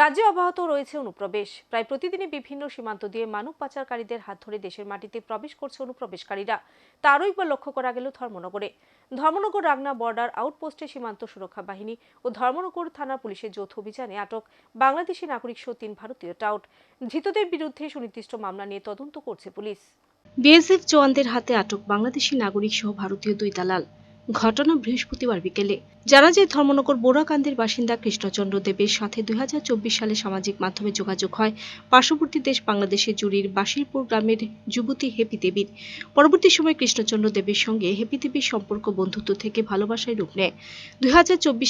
রাজ্যে অব্যাহত রয়েছে অনুপ্রবেশ। প্রায় প্রতিদিনই বিভিন্ন সীমান্ত দিয়ে মানব পাচারকারীদের হাত ধরে দেশের মাটিতে প্রবেশ করছে অনুপ্রবেশকারীরা। তারও একবার লক্ষ্য করা গেল ধর্মনগরে। ধর্মনগর রাগনা বর্ডার আউটপোস্টে সীমান্ত সুরক্ষা বাহিনী ও ধর্মনগর থানা পুলিশের যৌথ অভিযানে আটক বাংলাদেশি নাগরিক সহ তিন ভারতীয় টাউট। ধৃতদের বিরুদ্ধে সুনির্দিষ্ট মামলা নিয়ে তদন্ত করছে পুলিশ। বিএসএফ জওয়ানদের হাতে আটক বাংলাদেশি নাগরিক সহ ভারতীয় দুই দালাল। ঘটনা বৃহস্পতিবার বিকেলে। জানা যায়, ধর্মনগর বোরাকান্দির বাসিন্দা কৃষ্ণচন্দ্র দেবের সাথে দুই হাজার চব্বিশ সালে সামাজিক মাধ্যমে যোগাযোগ হয়। পার্শ্ববর্তী দেশ বাংলাদেশের জুড়ির বাসিরপুর গ্রামের যুবতী হেপি দেবীর। পরবর্তী সময় কৃষ্ণচন্দ্র দেবের সঙ্গে হেপি দেবীর সম্পর্ক, বন্ধুত্ব থেকে ভালোবাসায় রূপ নেয়। দুই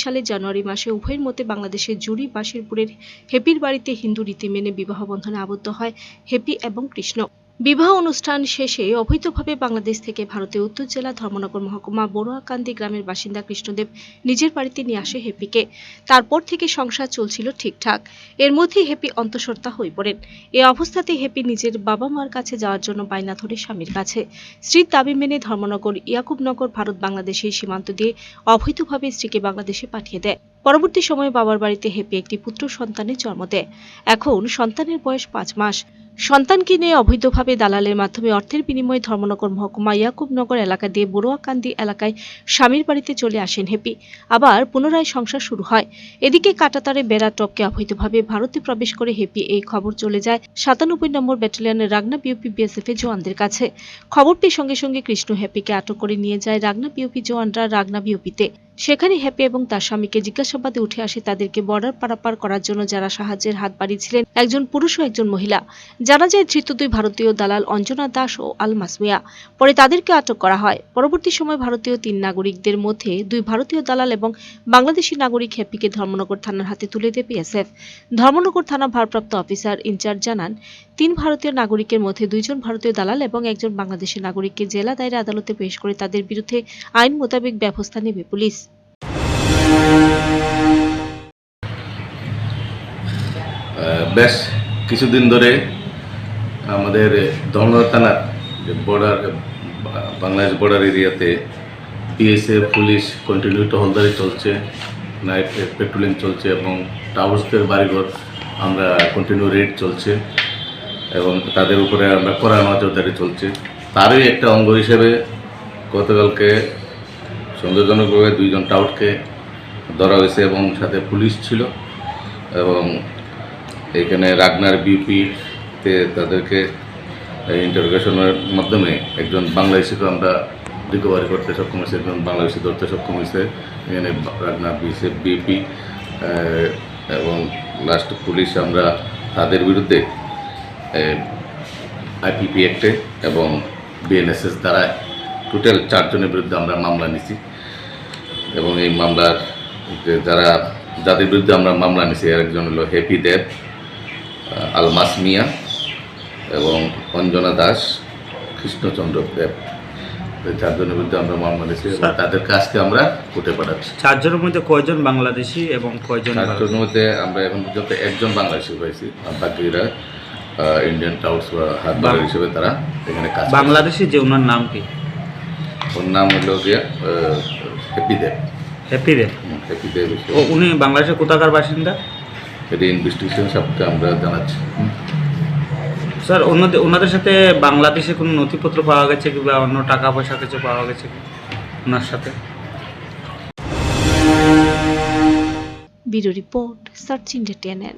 সালের জানুয়ারি মাসে উভয়ের মধ্যে বাংলাদেশের জুড়ি বাসিরপুরের হেপির বাড়িতে হিন্দু রীতি মেনে বিবাহ বন্ধনে আবদ্ধ হয় হেপি এবং কৃষ্ণ। বিবাহ অনুষ্ঠান শেষে অবৈধভাবে বাংলাদেশ থেকে ভারতের উত্তর জেলা ধর্মনগর মহকুমা বড়ুয়াকান্দি গ্রামের বাসিন্দা কৃষ্ণদেব নিজের বাড়িতে নিয়ে আসে হেপিকে। তারপর থেকে সংসার চলছিল ঠিকঠাক। এর মধ্যেই হেপি অন্তঃসত্ত্বা হয়ে পড়েন। এ অবস্থাতে হেপি নিজের বাবা মার কাছে যাওয়ার জন্য বায়না ধরে স্বামীর কাছে। স্ত্রীর দাবি মেনে ধর্মনগর, ইয়াকুবনগর ভারত বাংলাদেশের সীমান্ত দিয়ে অবৈধভাবে স্ত্রীকে বাংলাদেশে পাঠিয়ে দেয়। পরবর্তী সময়ে বাবার বাড়িতে হেপি একটি পুত্র সন্তানের জন্ম দেয়। এখন সন্তানের বয়স পাঁচ মাস। সন্তানকে নিয়ে অবৈধভাবে দালালের মাধ্যমে অর্থের বিনিময়ে ধর্মনগর মহকুমা ইয়াকুবনগর এলাকা দিয়ে বড়ুয়াকান্দি এলাকায় স্বামীর বাড়িতে চলে আসেন হেপি। আবার পুনরায় সংসার শুরু হয়। এদিকে কাটাতারে বেড়া টপকে অবৈধভাবে ভারতে প্রবেশ করে হেপি এই খবর চলে যায় সাতানব্বই নম্বর ব্যাটালিয়নের রাগনা বিওপি বিএসএফ এর জওয়ানদের কাছে। খবর পেয়ে সঙ্গে সঙ্গে কৃষ্ণ হ্যাপিকে আটক করে নিয়ে যায় রাগনা বিওপি জওয়ানরা রাগনা বিওপিতে। সেখানে হ্যাপি এবং তার স্বামীকে জিজ্ঞাসাবাদে উঠে আসে তাদেরকে বর্ডার পারাপার করার জন্য যারা সাহায্যের হাত বাড়িয়েছিলেন একজন পুরুষ ও একজন মহিলা। জানা যায় ধৃত দুই ভারতীয় দালাল অঞ্জনা দাস ও আলমাস মিয়া পরে তাদেরকে আটক করা হয়। পরবর্তী সময় ভারতীয় তিন নাগরিকদের মধ্যে দুই ভারতীয় দালাল এবং বাংলাদেশি নাগরিক হ্যাপিকে ধর্মনগর থানার হাতে তুলে দেয় বিএসএফ ধর্মনগর থানা ভারপ্রাপ্ত অফিসার ইনচার্জ জানান, তিন ভারতীয় নাগরিকের মধ্যে দুইজন ভারতীয় দালাল এবং একজন বাংলাদেশি নাগরিককে জেলা দায়রা আদালতে পেশ করে তাদের বিরুদ্ধে আইন মোতাবেক ব্যবস্থা নেবে পুলিশ। বেশ কিছুদিন ধরে আমাদের ধর্মনগর থানার যে বর্ডার বাংলাদেশ বর্ডার এরিয়াতে বিএসএফ পুলিশ কন্টিনিউ টহলদারি চলছে নাইট পেট্রোলিং চলছে এবং টাউসদের বাড়িঘর আমরা কন্টিনিউ রেড চলছে এবং তাদের উপরে আমরা কড়া নজরদারি চলছে। তারই একটা অঙ্গ হিসেবে গতকালকে সন্দেহজনকভাবে দুইজন টাউটকে ধরা হয়েছে এবং সাথে পুলিশ ছিল এবং এখানে রাগনার বিউপিতে তাদেরকে ইন্টারোগেশনের মাধ্যমে একজন বাংলাদেশিকে আমরা রিকভারি করতে সক্ষম হয়েছে, একজন বাংলাদেশি ধরতে সক্ষম হয়েছে। এখানে রাগনার বিসে বিপি এবং লাস্ট পুলিশ আমরা তাদের বিরুদ্ধে আইপিপি অ্যাক্টে এবং বিএনএসএস দ্বারা টোটাল চারজনের বিরুদ্ধে আমরা মামলা নিছি। এবং এই মামলার যারা, যাদের বিরুদ্ধে আমরা মামলা নিছি একজন হলো হ্যাপি দেব আলমাস মিয়া এবং অঞ্জনা দাস কৃষ্ণচন্দ্র দেব। চারজনের বিরুদ্ধে আমরা মামলা তাদের কাজকে আমরা কোর্টে পাঠাচ্ছি। চারজনের মধ্যে কয়জন বাংলাদেশি এবং কয়জন? চারজনের মধ্যে আমরা এখন পর্যন্ত একজন বাংলাদেশি হয়েছি। বাকিরা ইন্ডিয়ান টাউস বা হাত হিসেবে তারা এখানে কাজ বাংলাদেশি যে ওনার নাম কি? ওর নাম হলো গিয়া হ্যাপি দেব হ্যাপি রে হ্যাপি দেব ও উনি বাংলাদেশের কোথাকার বাসিন্দা? এটি ইনভেস্টিগেশন সাপকে আমরা জানাচ্ছি। স্যার অন্যদের ওনাদের সাথে বাংলাদেশে কোনো নথিপত্র পাওয়া গেছে কিংবা অন্য টাকা পয়সা কিছু পাওয়া গেছে কি ওনার সাথে? Bureau report Search India channel.